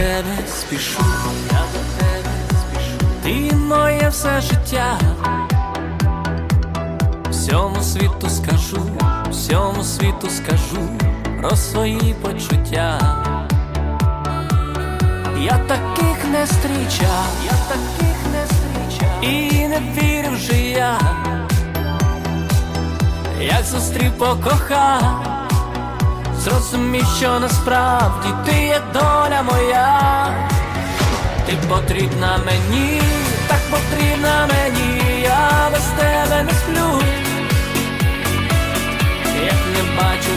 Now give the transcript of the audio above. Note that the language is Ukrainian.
тебе спішу, я до тебе спішу. Ти моє все життя. Всьому світу скажу, всьому світу скажу про свої почуття. Я таких не зустрічав, я таких не зустрічав і не вірив вже я, як зустрів покохав, зрозумів, що насправді ти є доля моя, ти потрібна мені, так потрібна мені, я без тебе не сплю, як не бачу